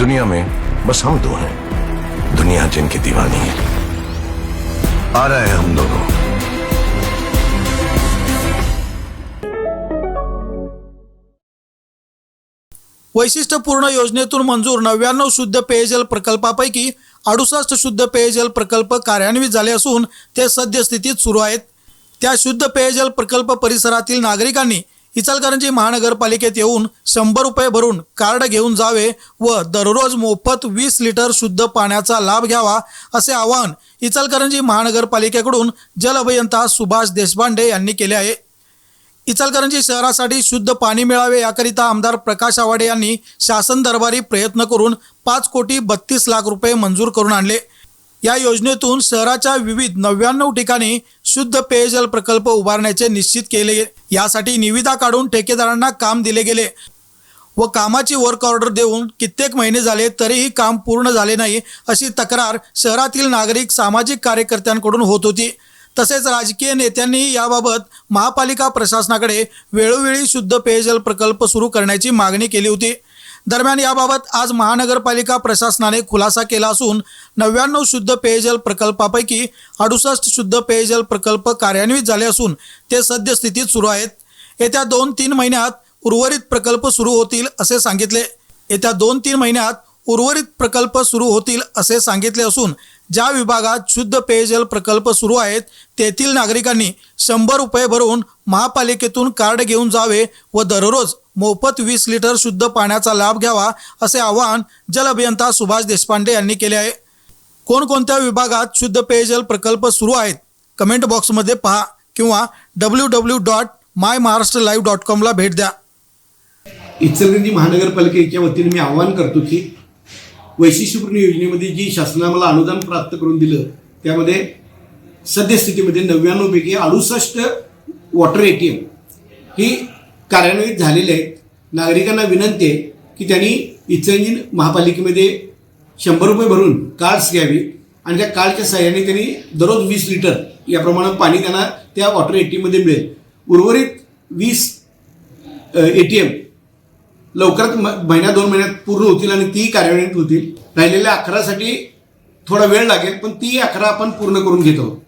दुनिया में बस हम दो हैं। दुनिया जिनकी दीवानी है। आ रहे हैं हम दोनों। वैशिष्ट्यपूर्ण योजनेतून मंजूर नव्याण्णव शुद्ध पेयजल प्रकल्पापैकी अडुसष्ट शुद्ध पेयजल प्रकल्प कार्यान्वित झाले असून ते सद्यस्थितीत सुरू आहेत. त्या शुद्ध पेयजल प्रकल्प परिसरातील नागरिकांनी इचलकरंजी महानगरपालिकेत येऊन शंभर रुपये भरून कार्ड घेऊन जावे व दररोज मोफत वीस लिटर शुद्ध पाण्याचा लाभ घ्यावा असे आवाहन इचलकरंजी महानगरपालिकेकडून जल अभियंता सुभाष देशपांडे यांनी केले आहे. इचलकरंजी शहरासाठी शुद्ध पाणी मिळावे याकरिता आमदार प्रकाश आवाडे यांनी शासन दरबारी प्रयत्न करून पाच कोटी बत्तीस लाख रुपये मंजूर करून आणले. या योजनेतून शहराच्या विविध नव्याण्णव ठिकाणी शुद्ध पेयजल प्रकल्प उभारण्याचे निश्चित केले यासाठी निविदा काढून ठेकेदारांना काम दिले गेले. व कामाची वर्क ऑर्डर देऊन कित्येक महिने झाले तरीही काम पूर्ण झाले नाही अशी तक्रार शहरातील नागरिक सामाजिक कार्यकर्त्यांकडून होत होती. तसेच राजकीय नेत्यांनीही याबाबत महापालिका प्रशासनाकडे वेळोवेळी शुद्ध पेयजल प्रकल्प सुरू करण्याची मागणी केली होती. दरम्यान याबाबत आज महानगरपालिका प्रशासनाने खुलासा केला असून नव्याण्णव शुद्ध पेयजल प्रकल्पापैकी अडुसष्ट शुद्ध पेयजल प्रकल्प कार्यान्वित झाले असून ते सद्यस्थितीत सुरू आहेत. येत्या दोन तीन महिन्यात उर्वरित प्रकल्प सुरू होतील असे सांगितले. येत्या दोन तीन महिन्यात उर्वरित प्रकल्प सुरू होतील असे सांगितले असून ज्या विभागात शुद्ध पेयजल प्रकल्प सुरू आहेत तेथील नागरिकांनी शंभर रुपये भरून महापालिकेतून कार्ड घेऊन जावे व दररोज मोफत वीस लिटर शुद्ध पाण्याचा लाभ घ्यावा असे आवाहन जल अभियंता सुभाष देशपांडे यांनी केले आहे. कोणकोणत्या विभागात शुद्ध पेयजल प्रकल्प सुरू आहेत? कमेंट बॉक्समध्ये पहा किंवा W W dot my Maharashtra live dot कॉमला भेट द्या. इचलकरंजी महानगरपालिकेच्या वतीने मी आवाहन करतो की वैशिष्ट्यपूर्ण योजनेमध्ये जी शासनाला मला अनुदान प्राप्त करून दिलं त्यामध्ये सद्यस्थितीमध्ये नव्याण्णवपैकी अडुसष्ट वॉटर ए टी एम ही कार्यान्वित झालेली आहेत नागरिकांना विनंती आहे की त्यांनी इचलकरंजी महापालिकेमध्ये शंभर रुपये भरून कार्ड्स घ्यावी आणि त्या कार्डच्या सहाय्याने त्यांनी दररोज वीस लिटर याप्रमाणे पाणी त्यांना त्या वॉटर ए टी एममध्ये मिळेल. उर्वरित वीस ए टी एम लवकरात म- महिन्या दोन महिन्यात पूर्ण होतील आणि ती कार्यान्वित होतील. राहिलेल्या अकरासाठी थोडा वेळ लागेल पण ती अकरा आपण पूर्ण करून घेत आहोत.